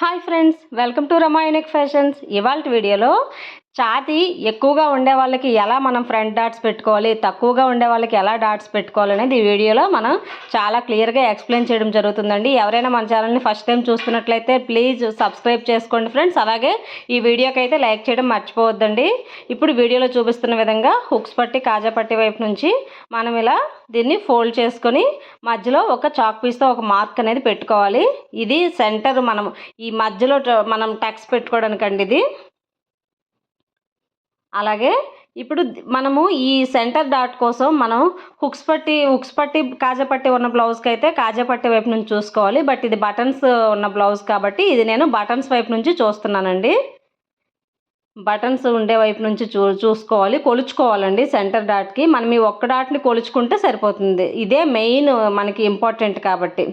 Hi friends welcome to Rama unique fashions ఇవాళ వీడియోలో ఛాతీ ఎక్కువగా ఉండే వాళ్ళకి ఎలా మనం ఫ్రంట్ డాట్స్ పెట్టుకోవాలి తక్కువగా ఉండే వాళ్ళకి ఎలా డాట్స్ పెట్టుకోవాలి అనేది ఈ వీడియోలో మనం చాలా క్లియర్గా ఎక్స్ప్లెయిన్ చేయడం జరుగుతుందండి. ఎవరైనా మన ఛానల్ని ఫస్ట్ టైం చూస్తున్నట్లయితే ప్లీజ్ సబ్స్క్రైబ్ చేసుకోండి ఫ్రెండ్స్. అలాగే ఈ వీడియోకి అయితే లైక్ చేయడం మర్చిపోవద్దండి. ఇప్పుడు వీడియోలో చూపిస్తున్న విధంగా హుక్స్ పట్టి కాజా పట్టి వైపు నుంచి మనం ఇలా దీన్ని ఫోల్డ్ చేసుకొని మధ్యలో ఒక చాక్ పీస్తో ఒక మార్క్ అనేది పెట్టుకోవాలి. ఇది సెంటర్ మనం ఈ మధ్యలో ట- మనం టక్స్ పెట్టుకోవడానికండి ఇది. అలాగే ఇప్పుడు మనము ఈ సెంటర్ డాట్ కోసం మనం హుక్స్ పట్టి హుక్స్ పట్టి కాజా పట్టి ఉన్న బ్లౌజ్కి అయితే కాజా పట్టి వైపు నుంచి చూసుకోవాలి. బట్ ఇది బటన్స్ ఉన్న బ్లౌజ్ కాబట్టి ఇది నేను బటన్స్ వైపు నుంచి చూస్తున్నానండి. బటన్స్ ఉండే వైపు నుంచి చూ చూసుకోవాలి. కొలుచుకోవాలండి సెంటర్ డాట్కి. మనం ఈ ఒక్క డాట్ని కొలుచుకుంటే సరిపోతుంది. ఇదే మెయిన్ మనకి ఇంపార్టెంట్ కాబట్టి.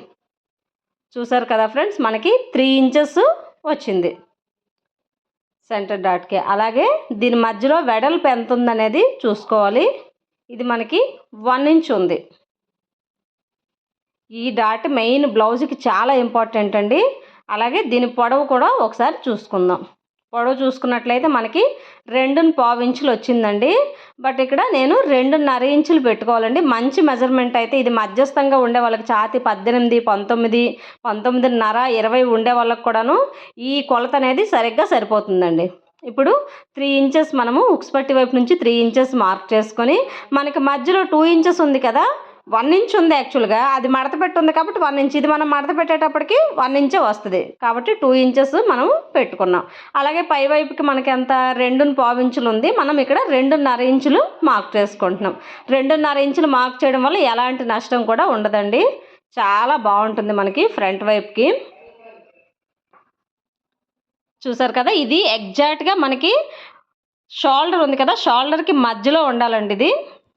చూసారు కదా ఫ్రెండ్స్? మనకి త్రీ ఇంచెస్ వచ్చింది. సెంటర్ డాట్కి అలాగే దీని మధ్యలో వెడల్పు ఎంత ఉందనేది చూసుకోవాలి. ఇది మనకి వన్ ఇంచ్ ఉంది. ఈ డాట్ మెయిన్ బ్లౌజ్కి చాలా ఇంపార్టెంట్ అండి. అలాగే దీని పొడవు కూడా ఒకసారి చూసుకుందాం. పొడవు చూసుకున్నట్లయితే మనకి రెండు పావు ఇంచులు వచ్చిందండి. బట్ ఇక్కడ నేను రెండున్నర ఇంచులు పెట్టుకోవాలండి. మంచి మెజర్మెంట్ అయితే ఇది మధ్యస్థంగా ఉండే వాళ్ళకి ఛాతి పద్దెనిమిది పంతొమ్మిది పంతొమ్మిదిన్నర ఇరవై ఉండే వాళ్ళకి కూడాను ఈ కొలత అనేది సరిగ్గా సరిపోతుందండి. ఇప్పుడు త్రీ ఇంచెస్ మనము ఉక్స్ పట్టి వైపు నుంచి త్రీ ఇంచెస్ మార్క్ చేసుకొని మనకి మధ్యలో టూ ఇంచెస్ ఉంది కదా వన్ ఇంచ్ ఉంది యాక్చువల్గా అది మడత పెట్టి ఉంది కాబట్టి వన్ ఇంచ్. ఇది మనం మడత పెట్టేటప్పటికి వన్ ఇంచే వస్తుంది. కాబట్టి టూ ఇంచెస్ మనం పెట్టుకున్నాం. అలాగే పై వైపుకి మనకి ఎంత? రెండు పావు ఇంచులు ఉంది. మనం ఇక్కడ రెండున్నర ఇంచులు మార్క్ చేసుకుంటున్నాం. రెండున్నర ఇంచులు మార్క్ చేయడం వల్ల ఎలాంటి నష్టం కూడా ఉండదండి. చాలా బాగుంటుంది మనకి ఫ్రంట్ వైపుకి. చూసారు కదా ఇది ఎగ్జాక్ట్గా మనకి షోల్డర్ ఉంది కదా షోల్డర్కి మధ్యలో ఉండాలండి ఇది.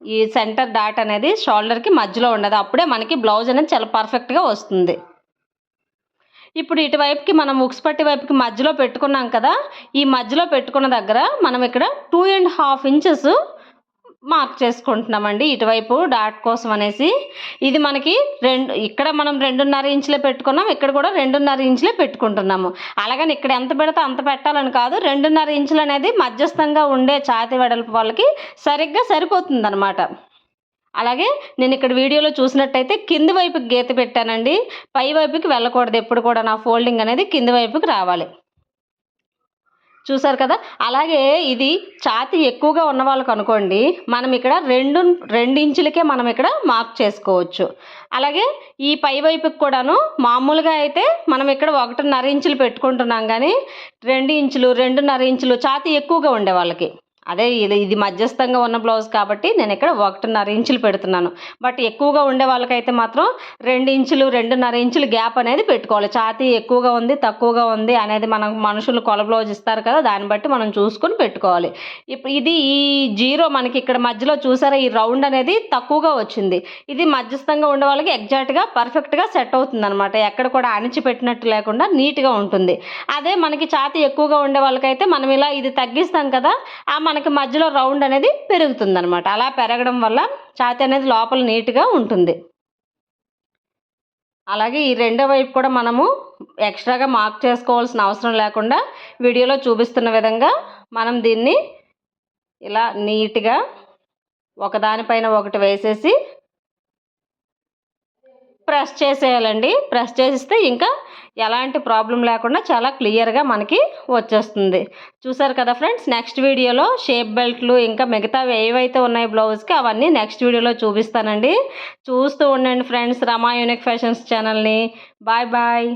ఈ సెంటర్ డాట్ అనేది షోల్డర్కి మధ్యలో ఉండదు. అప్పుడే మనకి బ్లౌజ్ అనేది చాలా పర్ఫెక్ట్గా వస్తుంది. ఇప్పుడు ఇటువైపుకి మనం ఉక్స్ పట్టి వైపుకి మధ్యలో పెట్టుకున్నాం కదా ఈ మధ్యలో పెట్టుకున్న దగ్గర మనం ఇక్కడ two and half inches mark చేసుకుంటున్నామండి. ఇటువైపు డాట్ కోసం అనేసి. ఇది మనకి రెండు ఇక్కడ మనం రెండున్నర ఇంచులే పెట్టుకున్నాం. ఇక్కడ కూడా రెండున్నర ఇంచులే పెట్టుకుంటున్నాము. అలాగని ఇక్కడ ఎంత పెడితే అంత పెట్టాలని కాదు. రెండున్నర ఇంచులు అనేది మధ్యస్థంగా ఉండే ఛాతి వెడల్పు వాళ్ళకి సరిగ్గా సరిపోతుంది అనమాట అలాగే నేను ఇక్కడ వీడియోలో చూసినట్టయితే కింది వైపుకి గీత పెట్టానండి. పై వైపుకి వెళ్ళకూడదు. ఎప్పుడు కూడా నా ఫోల్డింగ్ అనేది కింది వైపుకి రావాలి. చూసారు కదా? అలాగే ఇది ఛాతి ఎక్కువగా ఉన్న వాళ్ళకు అనుకోండి మనం ఇక్కడ రెండు రెండు ఇంచులకే మనం ఇక్కడ మార్క్ చేసుకోవచ్చు. అలాగే ఈ పై వైపుకి కూడాను మామూలుగా అయితే మనం ఇక్కడ ఒకటిన్నర ఇంచులు పెట్టుకుంటున్నాం కానీ రెండు ఇంచులు రెండున్నర ఇంచులు ఛాతి ఎక్కువగా ఉండే వాళ్ళకి. అదే ఇది ఇది మధ్యస్థంగా ఉన్న బ్లౌజ్ కాబట్టి నేను ఇక్కడ ఒకటిన్నర ఇంచులు పెడుతున్నాను. బట్ ఎక్కువగా ఉండే వాళ్ళకైతే మాత్రం రెండు ఇంచులు రెండున్నర ఇంచులు గ్యాప్ అనేది పెట్టుకోవాలి. ఛాతీ ఎక్కువగా ఉంది తక్కువగా ఉంది అనేది మనం మనుషులు కొల బ్లౌజ్ ఇస్తారు కదా దాన్ని బట్టి మనం చూసుకొని పెట్టుకోవాలి. ఇప్పుడు ఇది ఈ జీరో మనకి ఇక్కడ మధ్యలో చూసారా ఈ రౌండ్ అనేది తక్కువగా వచ్చింది. ఇది మధ్యస్థంగా ఉండే వాళ్ళకి ఎగ్జాక్ట్గా పర్ఫెక్ట్గా సెట్ అవుతుంది అనమాట ఎక్కడ కూడా అణిచి పెట్టినట్టు లేకుండా నీట్గా ఉంటుంది. అదే మనకి ఛాతీ ఎక్కువగా ఉండే వాళ్ళకైతే మనం ఇలా ఇది తగ్గిస్తాం కదా ఆ మనకి మధ్యలో రౌండ్ అనేది పెరుగుతుంది అలా పెరగడం వల్ల ఛాతీ అనేది లోపల నీట్గా ఉంటుంది. అలాగే ఈ రెండో వైపు కూడా మనము ఎక్స్ట్రాగా మార్క్ చేసుకోవాల్సిన అవసరం లేకుండా వీడియోలో చూపిస్తున్న విధంగా మనం దీన్ని ఇలా నీట్గా ఒకదానిపైన ఒకటి వేసేసి ప్రెస్ చేసేయాలండి. ప్రెస్ చేసిస్తే ఇంకా ఎలాంటి ప్రాబ్లం లేకుండా చాలా క్లియర్గా మనకి వచ్చేస్తుంది. చూసారు కదా ఫ్రెండ్స్ నెక్స్ట్ వీడియోలో షేప్ బెల్ట్లు ఇంకా మిగతా ఏవైతే ఉన్నాయి బ్లౌజ్కి అవన్నీ నెక్స్ట్ వీడియోలో చూపిస్తానండి. చూస్తూ ఉండండి ఫ్రెండ్స్ రమా యూనిక్ ఫ్యాషన్స్ ఛానల్ని. Bye bye.